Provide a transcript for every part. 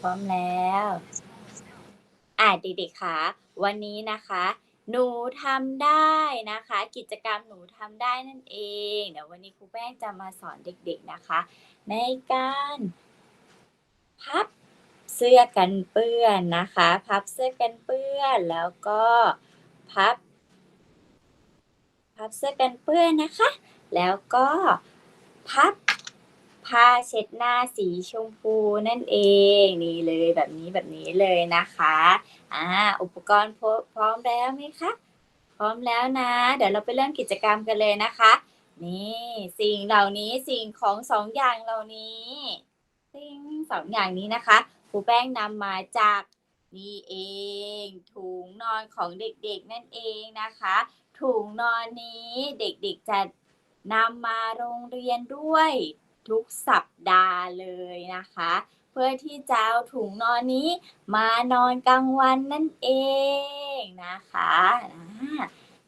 พร้อมแล้ว อ่าเด็กๆคะวันนี้นะคะ หนูทำได้นะคะ กิจกรรมหนูทำได้นั่นเอง เดี๋ยววันนี้ครูแป้งจะมาสอนเด็กๆนะคะ ในการพับเสื้อกันเปื้อนนะคะ พับเสื้อกันเปื้อน แล้วก็พับ พับเสื้อกันเปื้อนนะคะ แล้วก็พับ ผ้าเช็ดหน้าสีชมพูนั่นเองนี่เลยแบบนี้แบบนี้เลยนะคะอ่าอุปกรณ์พร้พร้อมแล้วไหมคะพร้อมแล้วนะ เดี๋ยวเราไปเริ่มกิจกรรมกันเลยนะคะ นี่สิ่งเหล่านี้สิ่งของสองอย่างเหล่านี้สิ่งสองอย่างนี้นะคะครูแป้งนำมาจากนี่เองถุงนอนของเด็กๆนั่นเองนะคะ ถุงนอนนี้เด็กๆจะนำมาโรงเรียนด้วย ทุกสัปดาห์เลยนะคะ เพื่อที่จะเอาถุงนอนนี้มานอนกลางวันนั่นเองนะคะ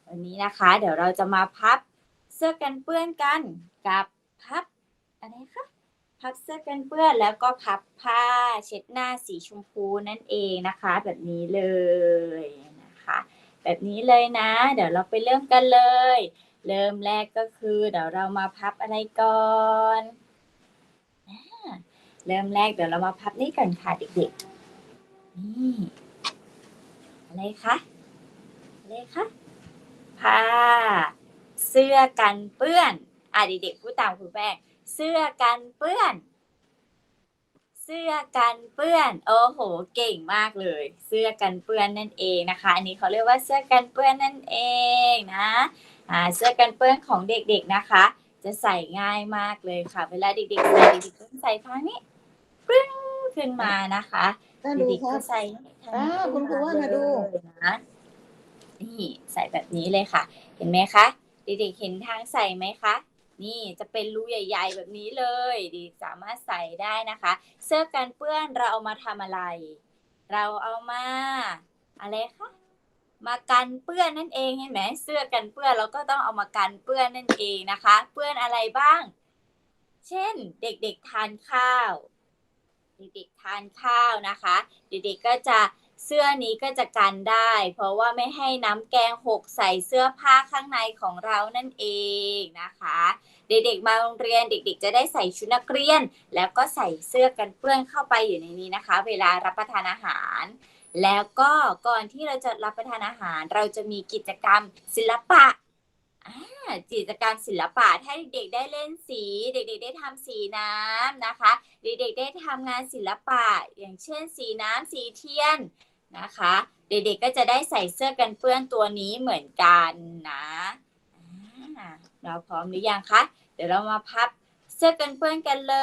วันนี้นะคะ เดี๋ยวเราจะมาพับเสื้อกันเปื้อนกันกับพับอะไรคะพับเสื้อกันเปื้อนแล้วก็พับผ้าเช็ดหน้าสีชมพูนั่นเองนะคะ แบบนี้เลยนะคะ แบบนี้เลยนะ เดี๋ยวเราไปเริ่มกันเลย เริ่มแรกก็คือ เดี๋ยวเรามาพับอะไรก่อน เริ่มแรกเดี๋ยวเรามาพับนี่ก่อนค่ะเด็กๆ นี่อะไรคะอะไรคะผ้าเสื้อกันเปื้อน อะเด็กๆพูดตามคุณแป้งเสื้อกันเปื้อน เสื้อกันเปื้อน โอ้โห เก่งมากเลย เสื้อกันเปื้อนนั่นเองนะคะ อันนี้เขาเรียกว่าเสื้อกันเปื้อนนั่นเองนะอ่าเสื้อกันเปื้อนของเด็กๆนะคะ จะใส่ง่ายมากเลยค่ะ เวลาเด็กๆใส่เด็กๆต้องใส่ทางนี้ ปึ้งขึ้นมานะคะน่าดูเด็กคๆรัก็บใส่ทางอ่านี้คุณครูว่าน่าดู เลยนะนี่ใส่แบบนี้เลยค่ะ เห็นไหมคะเด็กๆเห็นทางใส่ไหมคะ นี่จะเป็นรูใหญ่ ๆ แบบนี้เลยเดีสามารถใส่ได้นะคะ เสื้อกันเปื้อนเราเอามาทำอะไร เราเอามา อะไรคะมากันเปื้อนนั่นเองเห็นไหมเสื้อกันเปื้อนเราก็ต้องเอามากันเปื้อนนั่นเองนะคะ เปื้อนอะไรบ้าง เช่น เด็กๆทานข้าว เด็กๆทานข้าวนะคะ เด็กๆก็จะเสื้อนี้ก็จะกันได้ เพราะว่าไม่ให้น้ำแกงหกใส่เสื้อผ้าข้างในของเรานั่นเองนะคะ เด็กๆมาโรงเรียนเด็กๆ จะได้ใส่ชุดนักเรียน แล้วก็ใส่เสื้อกันเปื้อนเข้าไปอยู่ในนี้นะคะ เวลารับประทานอาหาร แล้วก็ก่อนที่เราจะรับประทานอาหาร เราจะมีกิจกรรมศิลปะ อ่ากิจกรรมศิลปะถ้าเด็กๆได้เล่นสี เด็กๆได้ทำสีน้ำนะคะ เด็กๆได้ทำงานศิลปะ อย่างเช่น สีน้ำสีเทียนนะคะ เด็กๆก็จะได้ใส่เสื้อกันเปื้อนตัวนี้เหมือนกันนะเราพร้อมหรือยังคะเดี๋ยวเรามาพับเสื้อกันเปื้อนกันเล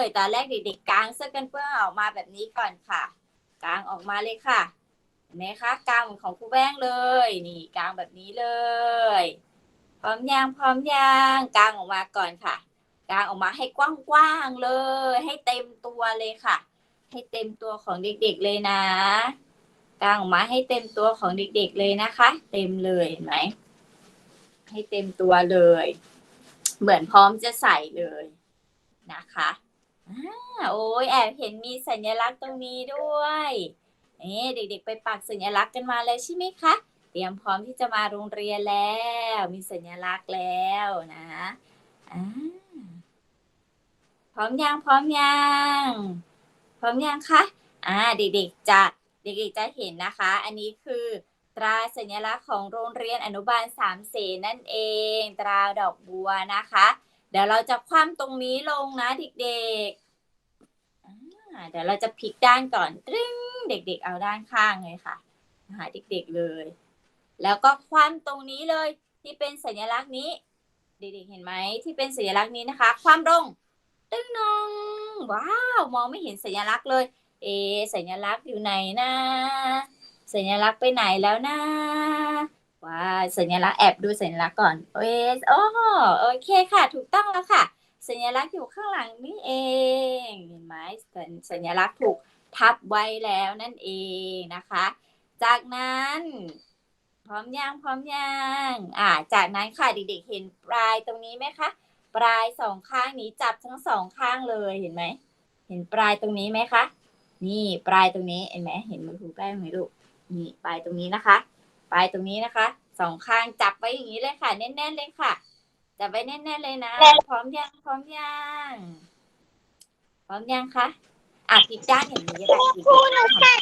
ย ตอนแรกเด็กๆกางเสื้อกันเปื้อนออกมาแบบนี้ก่อนค่ะกางออกมาเลยค่ะเห็นไหมคะกางเหมือนของครูแป้งเลย นี่กางแบบนี้เลย พร้อมยางพร้อมยางกางออกมาก่อนค่ะ กางออกมาให้กว้างๆเลย ให้เต็มตัวเลยค่ะ ให้เต็มตัวของเด็กๆเลยนะ กางออกมาให้เต็มตัวของเด็กๆเลยนะคะ เต็มเลยเห็นไหมให้เต็มตัวเลย เหมือนพร้อมจะใส่เลยนะคะอโอ้ยแอบเห็นมีสัญลักษณ์ตรงนี้ด้วย เอ๊เด็กๆไปปักสัญลักษณ์กันมาเลยใช่ไหมคะ เตรียมพร้อมที่จะมาโรงเรียนแล้ว มีสัญลักษณ์แล้วนะอ่าพร้อมยังพร้อมยังพร้อมยังคะอ่าเด็กๆจะเด็กๆจะเห็นนะคะ อันนี้คือตราสัญลักษณ์ของโรงเรียนอนุบาลสามเสนนั่นเอง ตราดอกบัวนะคะ เดี๋ยวเราจะคว่ำตรงนี้ลงนะเด็กๆอเดี๋ยวเราจะพลิกด้านก่อนตริ้งเด็ก ๆ เอาด้านข้างเลยค่ะหาเด็ก ๆเลย แล้วก็คว่ำตรงนี้เลยที่เป็นสัญลักษณ์นี้เด็กๆเห็นไหมที่เป็นสัญลักษณ์นี้นะคะคว่ำลงตึ้งนองว้าวมองไม่เห็นสัญลักษณ์เลย เอ สัญลักษณ์อยู่ไหนนะสัญลักษณ์ไปไหนแล้วนะว้าสัญลักษณ์แอบดูสัญลักษณ์ก่อนเอสโอ้โอเคค่ะ ถูกต้องแล้วค่ะ สัญลักษณ์อยู่ข้างหลังนี่เองเห็นไหมสัญลักษณ์ถูกทับไว้แล้วนั่นเองนะคะ จากนั้น พร้อมยังพร้อมยังอ่า จากนั้นค่ะเด็กๆเห็นปลายตรงนี้ไหมคะ ปลายสองข้างนี้จับทั้งสองข้างเลยเห็นไหม เห็นปลายตรงนี้ไหมคะ นี่ปลายตรงนี้เห็นไหมเห็นมือครูแป้งไหมลูก นี่ปลายตรงนี้นะคะ ปลายตรงนี้นะคะสองข้างจับไว้อย่างนี้เลยค่ะ แน่นๆเลยค่ะ จับไว้แน่นๆเลยนะ พร้อมยังพร้อมยังพร้อมยังคะอะพลิกด้านอย่างนี้ก็ได้พลิกด้านทำค่ะ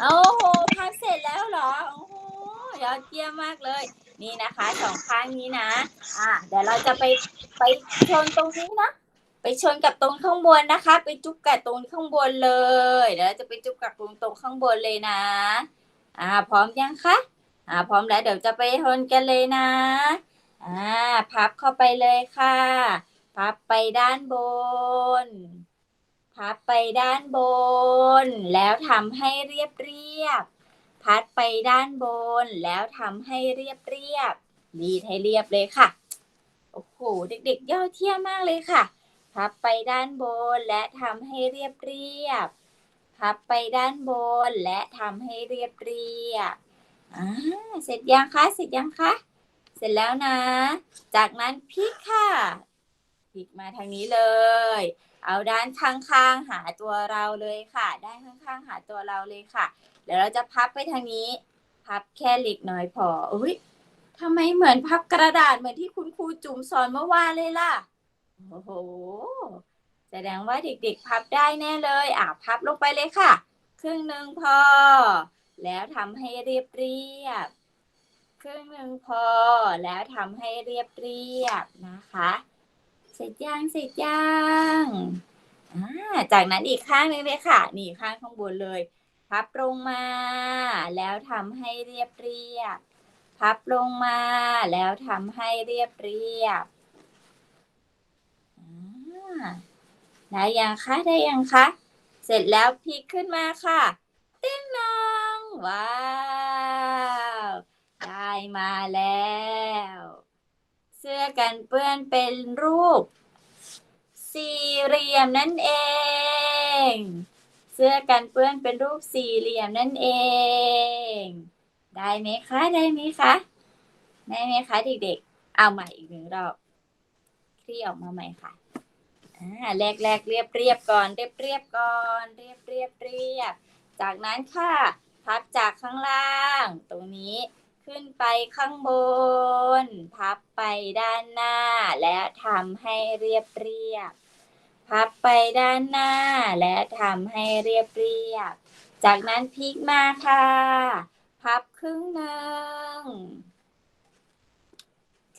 โอ้โหพับเสร็จแล้วเหรอ โอ้โห ยอดเยี่ยมมากเลย นี่นะคะสองข้างนี้นะ อะเดี๋ยวเราจะไปไปชนตรงนี้นะ ไปชนกับตรงข้างบนนะคะ ไปจุ๊บกับตรงข้างบนเลยเดี๋ยวเราจะไปจุ๊บกับตรงตรงข้างบนเลยนะ อ่า พร้อมยังคะอ่า พร้อมแล้วเดี๋ยวจะไปชนกันเลยนะ อ่า พับเข้าไปเลยค่ะ พับไปด้านบนพับไปด้านบน แล้วทำให้เรียบเรียบ พัดไปด้านบน แล้วทำให้เรียบเรียบดีดให้เรียบเลยค่ะ โอ้โห เด็กๆยอดเยี่ยมมากเลยค่ะ พับไปด้านบนและทำให้เรียบเรียบ พับไปด้านบนและทำให้เรียบเรียบอ่าเสร็จยังคะ เสร็จยังคะ เสร็จแล้วนะ จากนั้นพลิกค่ะพลิกมาทางนี้เลย เอาด้านข้างๆหาตัวเราเลยค่ะ ด้านข้างๆหาตัวเราเลยค่ะ เดี๋ยวเราจะพับไปทางนี้ พับแค่เล็กน้อยพออุ้ยทำไมเหมือนพับกระดาษเหมือนที่คุณครูจุ๋มสอนเมื่อวานเลยล่ะ โอ้โห แสดงว่าเด็กๆ พับได้แน่เลย อะพับลงไปเลยค่ะ ครึ่งหนึ่งพอ แล้วทำให้เรียบเรียบ ครึ่งหนึ่งพอ แล้วทำให้เรียบเรียบนะคะ เสร็จยังเสร็จยังอ่าจากนั้นอีกข้างนึงเลยค่ะ นี่ข้างข้างบนเลย พับลงมา แล้วทำให้เรียบเรียบ พับลงมา แล้วทำให้เรียบเรียบได้ยังคะได้ยังคะ เสร็จแล้วพลิกขึ้นมาค่ะ ติ้งนองว้าว ได้มาแล้ว เสื้อกันเปื้อนเป็นรูป สี่เหลี่ยมนั่นเอง เสื้อกันเปื้อนเป็นรูปสี่เหลี่ยมนั่นเอง ได้ไหมคะได้ไหมคะได้ไหมคะเด็กๆ เอาใหม่อีกหนึ่งรอบคลี่ออกมาใหม่ค่ะอ่าแรกแรกๆเรียบเรียบก่อน เรียบเรียบก่อน เรียบเรียบเรียบ จากนั้นค่ะ พับจากข้างล่าง ตรงนี้ขึ้นไปข้างบน พับไปด้านหน้า และทำให้เรียบเรียบ พับไปด้านหน้า และทำให้เรียบเรียบ จากนั้นพลิกมาค่ะ พับครึ่งหนึ่ง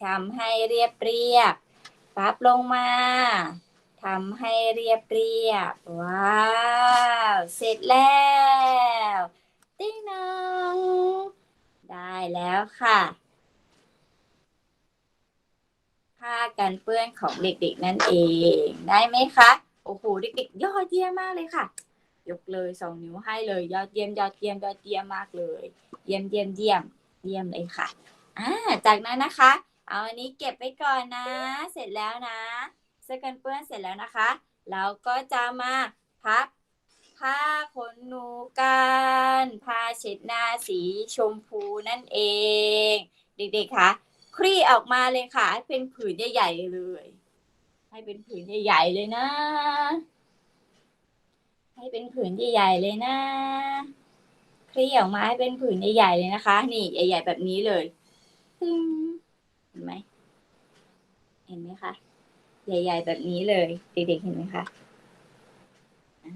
ทำให้เรียบเรียบ พับลงมาทำให้เรียบเรียบ ว้าว เสร็จแล้ว ติ้งนอง ได้แล้วค่ะ ผ้ากันเปื้อนของเด็กๆนั่นเอง ได้ไหมคะ โอ้โหเด็กๆยอดเยี่ยมมากเลยค่ะ ยกเลยสองนิ้วให้เลย ยอดเยี่ยมยอดเยี่ยมยอดเยี่ยมมากเลย เยี่ยมเยี่ยมเยี่ยมเยี่ยมเลยค่ะอ่าจากนั้นนะคะ เอาอันนี้เก็บไว้ก่อนนะ เสร็จแล้วนะเสื้อกันเปื้อนเสร็จแล้วนะคะเราก็จะมาพับผ้าขนหนูกันผ้าเช็ดหน้าสีชมพูนั่นเอง เด็กๆคะ คลี่ออกมาเลยค่ะ ให้เป็นผืนใหญ่ๆเลย ให้เป็นผืนใหญ่ๆเลยนะ ให้เป็นผืนใหญ่ๆเลยนะ คลี่ออกมาให้เป็นผืนใหญ่ๆเลยนะคะ นี่ใหญ่ ๆ แบบนี้เลยเห็นไหมเห็นไหมคะใหญ่ ๆ แบบนี้เลยเด็กๆเห็นไหมคะอะ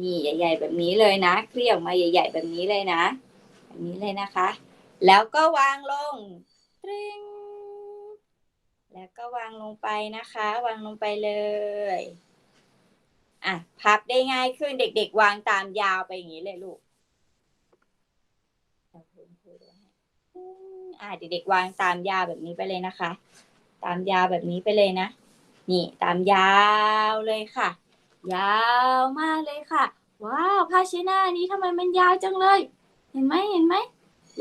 นี่ใหญ่ ๆ แบบนี้เลยนะเคลี่ยออกมาใหญ่ ๆ แบบนี้เลยนะแบบนี้เลยนะคะ แล้วก็วางลง ริงแล้วก็วางลงไปนะคะ วางลงไปเลยอะพับได้ง่ายขึ้นเด็ก ๆ วางตามยาวไปอย่างนี้เลยลูกอะเด็กๆวางตามยาวแบบนี้ไปเลยนะคะ ตามยาวแบบนี้ไปเลยนะ นี่ตามยาวเลยค่ะ ยาวมากเลยค่ะ ว้าวผ้าเช็ดหน้านี้ทำไมมันยาวจังเลย เห็นไหมเห็นไหม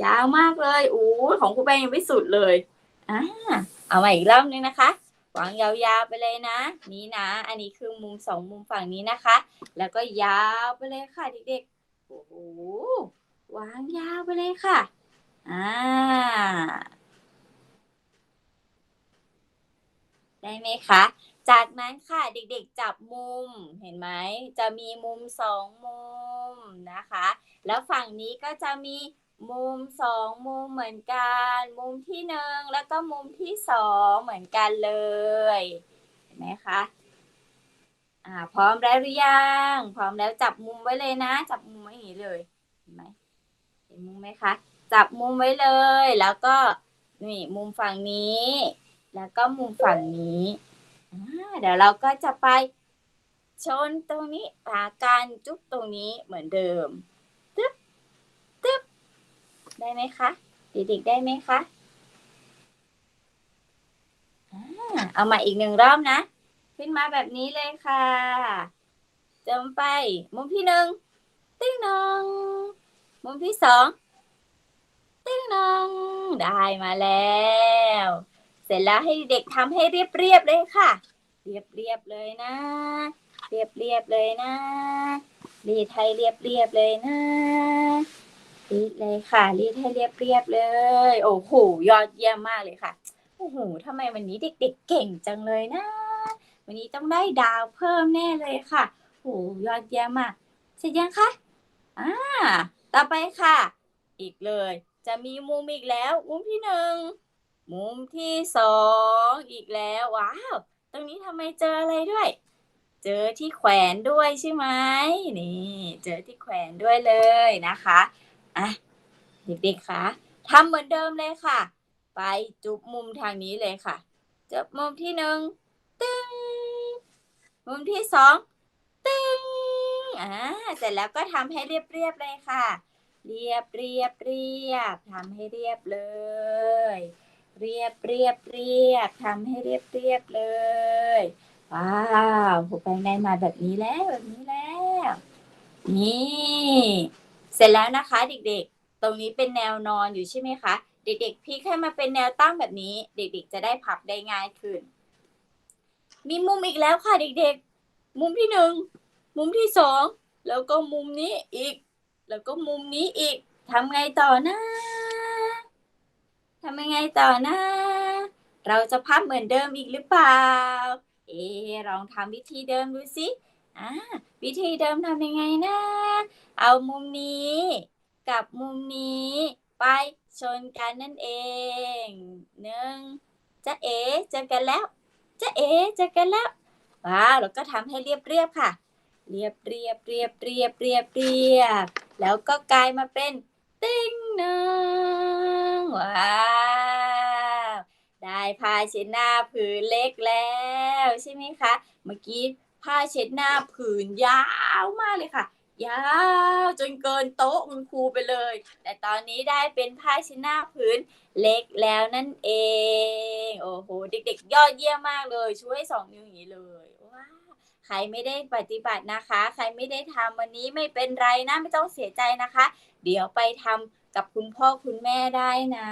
ยาวมากเลยโอ้ของครูแปงยังไม่สุดเลยอ่าเอามาอีกรอบนึงนะคะวางยาวๆไปเลยนะ นี่นะ อันนี้คือมุมสองมุมฝั่งนี้นะคะ แล้วก็ยาวไปเลยค่ะเด็กๆโอ้โหวางยาวไปเลยค่ะอ่าได้ไหมคะ จากนั้นค่ะเด็กๆจับมุมเห็นไหม จะมีมุมสองมุมนะคะ แล้วฝั่งนี้ก็จะมี มุมสองมุมเหมือนกัน มุมที่หนึ่งแล้วก็มุมที่สองเหมือนกันเลย เห็นไหมคะอ่าพร้อมแล้วหรือยังพร้อมแล้วจับมุมไว้เลยนะ จับมุมไว้อย่างนี้เลยเห็นไหมเห็นมุมไหมคะ จับมุมไว้เลย แล้วก็นี่มุมฝั่งนี้ แล้วก็มุมฝั่งนี้อ่าเดี๋ยวเราก็จะไปชนตรงนี้ปากันจุ๊บตรงนี้เหมือนเดิม ได้ไหมคะ เด็กๆได้ไหมคะเอามาอีกหนึ่งรอบนะ ขึ้นมาแบบนี้เลยค่ะจมไป มุมที่หนึ่งติ้งนอง มุมที่สองติ้งนอง ได้มาแล้ว เสร็จแล้วให้เด็กทำให้เรียบๆเลยค่ะ เรียบๆเลยนะ เรียบๆเลยนะรีดให้เรียบเลยนะ รีดเลยค่ะ รีดให้เรียบๆเลย โอ้โหยอดเยี่ยมมากเลยค่ะโอ้โหทำไมวันนี้เด็กๆเก่งจังเลยนะ วันนี้ต้องได้ดาวเพิ่มแน่เลยค่ะโอ้โหยอดเยี่ยมมากเสร็จยังคะอ่าต่อไปค่ะ อีกเลย จะมีมุมอีกแล้ว มุมที่หนึ่งมุมที่สองอีกแล้วว้าวตรงนี้ทำไมเจออะไรด้วย เจอที่แขวนด้วยใช่ไหมนี่ เจอที่แขวนด้วยเลยนะคะ อะเด็กๆคะทำเหมือนเดิมเลยค่ะ ไปจุบมุมทางนี้เลยค่ะ จุบมุมที่หนึ่งตึ้งมุมที่สองตึ้งอ่าเสร็จแล้วก็ทำให้เรียบๆเลยค่ะ เรียบเรียบเรียบทำให้เรียบเลย เรียบเรียบเรียบทำให้เรียบเรียบเลยว้าวผูแป้งได้มาแบบนี้แล้วแบบนี้แล้ว นี่ เสร็จแล้วนะคะ เด็กๆ ตรงนี้เป็นแนวนอนอยู่ใช่ไหมคะ เด็กๆพลิกให้มาเป็นแนวตั้งแบบนี้ เด็กๆ จะได้พับได้ง่ายขึ้น มีมุมอีกแล้วค่ะเด็กๆ มุมที่หนึ่งมุมที่สองแล้วก็มุมนี้อีก แล้วก็มุมนี้อีกทำไงต่อนะทำยังไงต่อนะ เราจะพับเหมือนเดิมอีกหรือเปล่า เอลองทำวิธีเดิมดูสิ อ่าวิธีเดิมทำยังไงนะ เอามุมนี้กับมุมนี้ไปชนกันนั่นเองหนึ่งจะเอ๋เจอกันแล้วจะเอ๋เจอกันแล้วว้าวแล้วก็ทำให้เรียบๆค่ะ เรียบเรียบเรียบเรียบเรียบเรียบแล้วก็กลายมาเป็นติ้งหนึ่งว้าวได้ผ้าเช็ดหน้าผืนเล็กแล้วใช่ไหมคะ เมื่อกี้ ผ้าเช็ดหน้าผืนยาวมากเลยค่ะ ยาวจนเกินโต๊ะคุณครูไปเลย แต่ตอนนี้ได้เป็นผ้าเช็ดหน้าผืนเล็กแล้วนั่นเอง โอ้โห เด็ก ๆ ยอดเยี่ยมมากเลย ช่วยสองนิ้วอย่างนี้เลยว้าวใครไม่ได้ปฏิบัตินะคะ ใครไม่ได้ทำวันนี้ไม่เป็นไรนะไม่ต้องเสียใจนะคะ เดี๋ยวไปทำกับคุณพ่อคุณแม่ได้นะ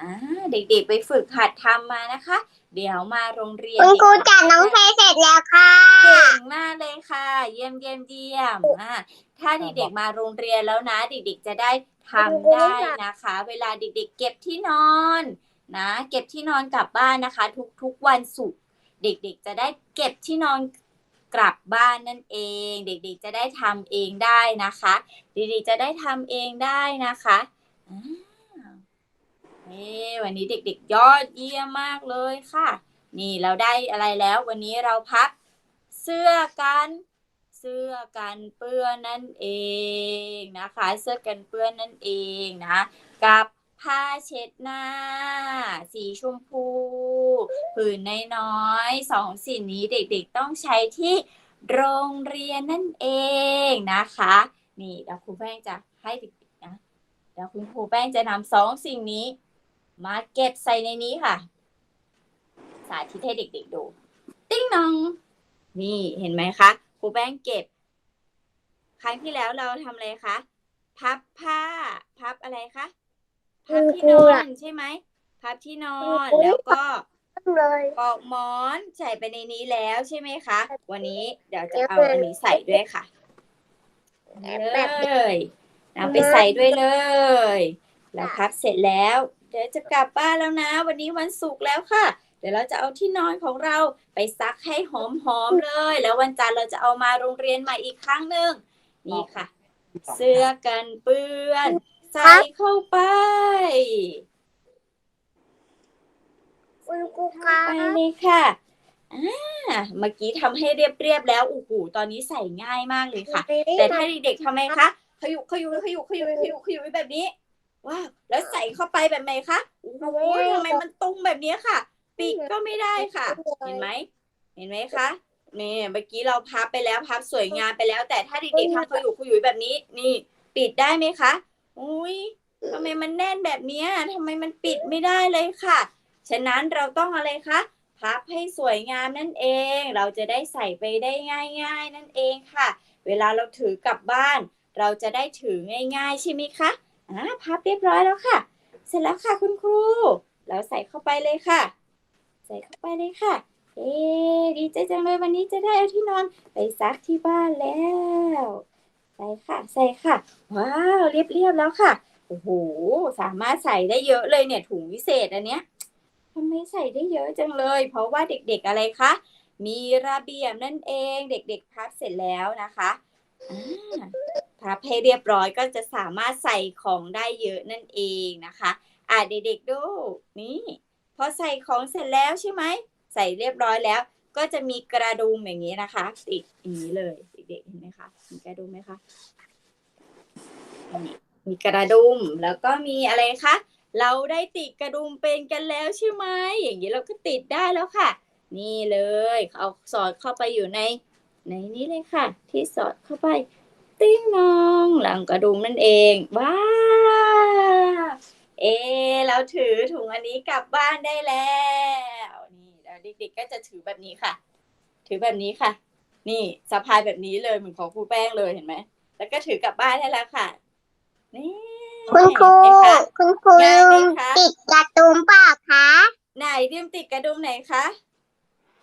อ่าเด็กๆไปฝึกหัดทำมานะคะ เดี๋ยวมาโรงเรียนคุณครูเด็กๆจัดน้องเพเสร็จแล้วค่ะเก่งมากเลยค่ะ เยี่ยมเยี่ยมเยี่ยมอ่าถ้าเด็กๆมาโรงเรียนแล้วนะ เด็กๆจะได้ทำได้นะคะ เวลาเด็กๆ เก็บที่นอนนะ เก็บที่นอนกลับบ้านนะคะ ทุกๆวันศุกร์เด็กๆ จะได้เก็บที่นอนกลับบ้านนั่นเอง เด็กๆ จะได้ทำเองได้นะคะ เด็กๆ จะได้ทำเองได้นะคะ อ่วันนี้เด็กๆ ยอดเยี่ยมมากเลยค่ะ นี่เราได้อะไรแล้ววันนี้เราพับเสื้อกัน เสื้อกันเปื้อนนั่นเองนะคะ เสื้อกันเปื้อนนั่นเองนะ กับผ้าเช็ดหน้า สีชมพู ผืนน้อยๆสองสิ่งนี้เด็กๆต้องใช้ที่โรงเรียนนั่นเองนะคะ นี่เดี๋ยวครูแป้งจะให้เด็กๆนะเดี๋ยวคุณครูแป้งจะนำสองสิ่งนี้ มาเก็บใส่ในนี้ค่ะ สาธิตให้เด็กๆดู ติ้งนอง นี่เห็นไหมคะครูแป้งเก็บ ครั้งที่แล้วเราทำอะไรคะ พับผ้า พับอะไรคะ พับที่นอนใช่ไหม พับที่นอนแล้วก็เลยปอกหมอนใส่ไปในนี้แล้วใช่ไหมคะ วันนี้เดี๋ยวจะเอาอันนี้ใส่ด้วยค่ะเลยนำไปใส่ด้วยเลย แล้วพับเสร็จแล้ว เดี๋ยวจะกลับบ้านแล้วนะ วันนี้วันศุกร์แล้วค่ะเดี๋ยวดี๋ยวเราจะเอาที่นอนของเราไปซักให้หอมๆเลย แล้ววันจันทร์เราจะเอามาโรงเรียนใหม่อีกครั้งหนึ่งนี่ค่ะ เสื้อกันเปื้อนใส่เข้าไปคุณครูครับไปเลยค่ะอ่าเมื่อกี้ทำให้เรียบๆแล้วโอ้โหตอนนี้ใส่ง่ายมากเลยค่ะ แต่ถ้าเด็กๆทำไมคะขยุกขยุกขยุกขยุกขยุกขยุกแบบนี้ ว้าวแล้วใส่เข้าไปแบบไหนคะโอ้โหทำไมมันตุ้งแบบนี้ค่ะปีกก็ไม่ได้ค่ะ เห็นไหมเห็นไหมคะนี่เมื่อกี้เราพับไปแล้วพับสวยงามไปแล้ว แต่ถ้าเด็กๆทำขยุกขยุยแบบนี้ นี่ ปิดได้ไหมคะอุ้ยทำไมมันแน่นแบบเนี้ยทำไมมันปิดไม่ได้เลยค่ะ ฉะนั้นเราต้องอะไรคะพับให้สวยงามนั่นเอง เราจะได้ใส่ไปได้ง่าย ๆ นั่นเองค่ะ เวลาเราถือกลับบ้าน เราจะได้ถือง่าย ๆ ใช่ไหมคะ อ่าพับเรียบร้อยแล้วค่ะ เสร็จแล้วค่ะคุณครู เราใส่เข้าไปเลยค่ะ ใส่เข้าไปเลยค่ะ เอ๊ดีใจจังเลยวันนี้จะได้เอาที่นอนไปซักที่บ้านแล้วใส่ค่ะ ใส่ค่ะ ว้าวเรียบๆแล้วค่ะโอ้โหสามารถใส่ได้เยอะเลยเนี่ยถุงวิเศษอันเนี้ยทำไมใส่ได้เยอะจังเลย เพราะว่าเด็กๆอะไรคะมีระเบียบนั่นเองเด็กๆพับเสร็จแล้วนะคะ พับให้เรียบร้อยก็จะสามารถใส่ของได้เยอะนั่นเองนะคะ อะเด็กๆดูนี่พอใส่ของเสร็จแล้วใช่ไหมใส่เรียบร้อยแล้ว ก็จะมีกระดุมอย่างนี้นะคะ ติดอย่างนี้เลยเด็กๆเห็นไหมคะมีกระดุมไหมคะนี่มีกระดุมแล้วก็มีอะไรคะเราได้ติดกระดุมเป็นกันแล้วใช่ไหมอย่างนี้เราก็ติดได้แล้วค่ะ นี่เลยเอาสอดเข้าไปอยู่ในในนี้เลยค่ะ ที่สอดเข้าไป ติ้งนองหลังกระดุมนั่นเองว้าเอเราถือถุงอันนี้กลับบ้านได้แล้วนี่แล้วเด็กๆก็จะถือแบบนี้ค่ะ ถือแบบนี้ค่ะ นี่สะพายแบบนี้เลยเหมือนของครูแป้งเลยเห็นไหมแล้วก็ถือกลับบ้านได้แล้วค่ะ นี่คุณครูคุณครูง่ายไหมติดกระตุ้มเปล่าคะไหนดิมติดกระดุมไหนคะ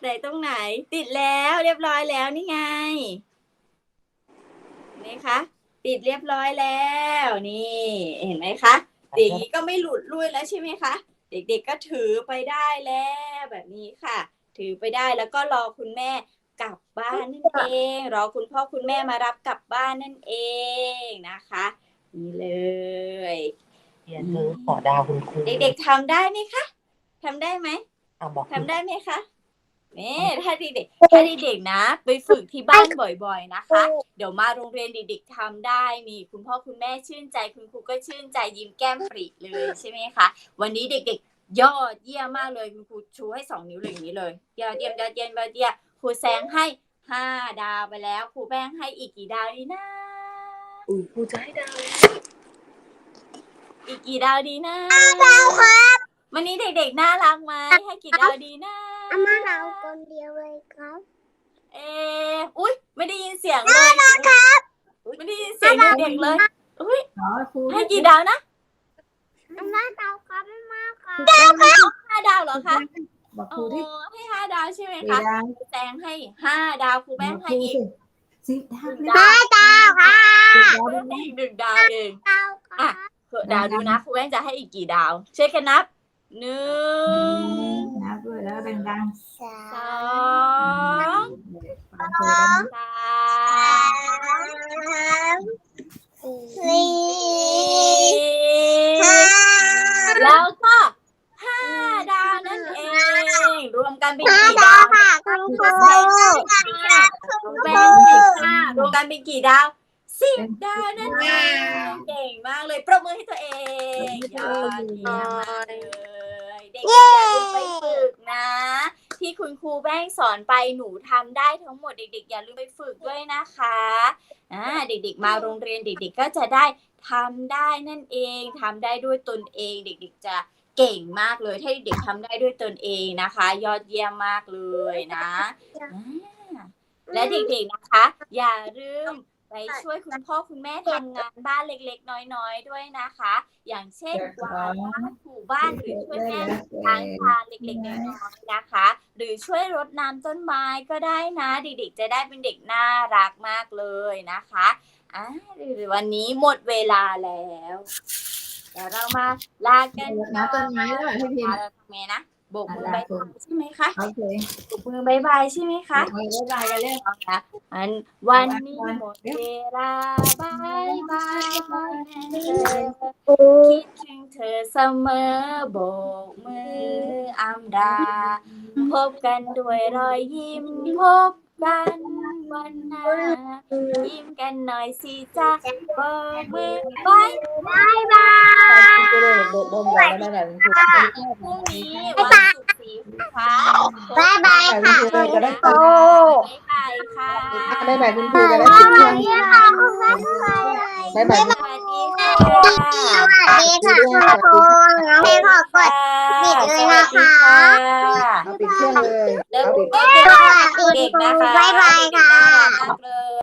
ไหนตรงไหน ติดแล้วเรียบร้อยแล้วนี่ไง นี่คะ ติดเรียบร้อยแล้ว นี่ เห็นไหมคะอย่างนี้ก็ไม่หลุดลุ่ยแล้วใช่ไหมคะ เด็กๆก็ถือไปได้แล้วแบบนี้ค่ะ ถือไปได้แล้วก็รอคุณแม่กลับบ้านนั่นเองรอคุณพ่อคุณแม่มารับกลับบ้านนั่นเองนะคะ นี่เลยเรียนเธอขอดาวคุณครูเด็กๆทำได้ไหมคะทำได้ไหมเอาบอกทำได้ไหมคะ นี่ถ้าเด็กๆถ้าเด็กๆนะ ไปฝึกที่บ้านบ่อย ๆนะคะ เดี๋ยวมาโรงเรียนเด็กๆทำได้นี่คุณพ่อคุณแม่ชื่นใจคุณครูก็ชื่นใจยิ้มแก้มปริเลยใช่ไหมคะวันนี้เด็กๆ ยอดเยี่ยมมากเลยคุณครูชูให้สองนิ้วเลยอย่างนี้เลยยอดเยี่ยมยอดเยี่ยมยอดเยี่ยมครูแซงให้ห้าดาวไปแล้วครูแป้งให้อีกกี่ดาวดีนะอุ้ยครูจะให้ดาวอีกกี่ดาวดีนะดาวครับ วันนี้เด็กๆน่ารักไหมให้กี่ดาวดีนะอาม่าเราคนเดียวเลยครับ เอออุ้ยไม่ได้ยินเสียงเลยไม่ได้ยินเสียงเด็กๆเลยอุ้ยอ๋อครูให้กี่ดาวนะอาม่าเราครับอาม่าครับห้าดาวเหรอคะบอกคโอ้รูที่ให้ห้าดาวใช่ไหมเวคะลาแซงให้ห้าดาวครูแป้งให้อีกสิบดาวดาวดาวค่ะสิบดาวเพิ่มอีกหนึ่งดาวเองดาวค่ะเผื่อดาวดูนะครูแป้งจะให้อีกกี่ดาวช่วยกันนับ หนึ่งนับด้วยแล้วดังสาสองๆฟังครูกันนะสามมสี่สี่ห้าแล้วก็ห้าดาวนั่นเอง รวมกันเป็นห้ากี่ดาดาววค่ะคุณครูคุณแป้งให้ห้ารวมกันเป็นกี่ดาวสิบดาวนั่นเอง เก่งมากเลยปรบมือให้ตัวเองยอดเยี่ยมมากเลยเด็กๆ อย่าลืมไปฝึกนะ ที่คุณครูแป้งสอนไปหนูทำได้ทั้งหมดเด็กๆ อย่าลืมไปฝึกด้วยนะคะอ่าเด็กๆ มาโรงเรียนเด็กๆ ก็จะได้ทำได้นั่นเองทำได้ด้วยตนเอง เด็กๆ จะเก่งมากเลย ถ้าเด็กๆทำได้ด้วยตนเองนะคะ ยอดเยี่ยมมากเลยนะอ่า และเด็กๆ นะคะ อย่าลืมไปช่วยคุณพ่อคุณแม่ทำงานบ้านเล็กๆ น้อยๆ ด้วยนะคะ อย่างเช่นกวาดบ้าน ถูบ้านหรือช่วยแม่ล้างจานเล็กๆน้อยๆนะคะ หรือช่วยรดน้ำต้นไม้ก็ได้นะเด็กๆจะได้เป็นเด็กน่ารักมากเลยนะคะอ่าวันนี้หมดเวลาแล้ว เดี๋ยวเรามาลากันน้ำต้นไม้แล้วพี่พิมเราทำไงนะ โบกมือบายบายใช่ไหมคะโอเคโบกมือบายบายใช่ไหมคะโอเคบ๊ายบายกันเลยเอาละอันวันนี้หมดเวลาบายบายคิดถึงเธอเสมอโบกมืออำดา พบกันด้วยรอยยิ้มพบกัน วันหน้ายิ้มกันหน่อยสิจ้าโบกมือบายบายบาย คุณครูเลยโดดดมก่อนได้ไหมคุณครู พรุ่งนี้วันศุกร์ สีฟ้าบายบายค่ะคุณครูจะได้โอ้บ๊ายบายค่ะได้ไหมคุณครูจะได้บาปิยดเคบารื่อยงค่ะคุณแม่บายบายได้ไหมสวัสดีค่ะสวัสดีค่ะคุณครูน้องเพลขอกดปิดเลยนะคะเอาปิดเครื่องเลยเลิกเอาปิดเด็กนะคะบ๊ายบายค่ะ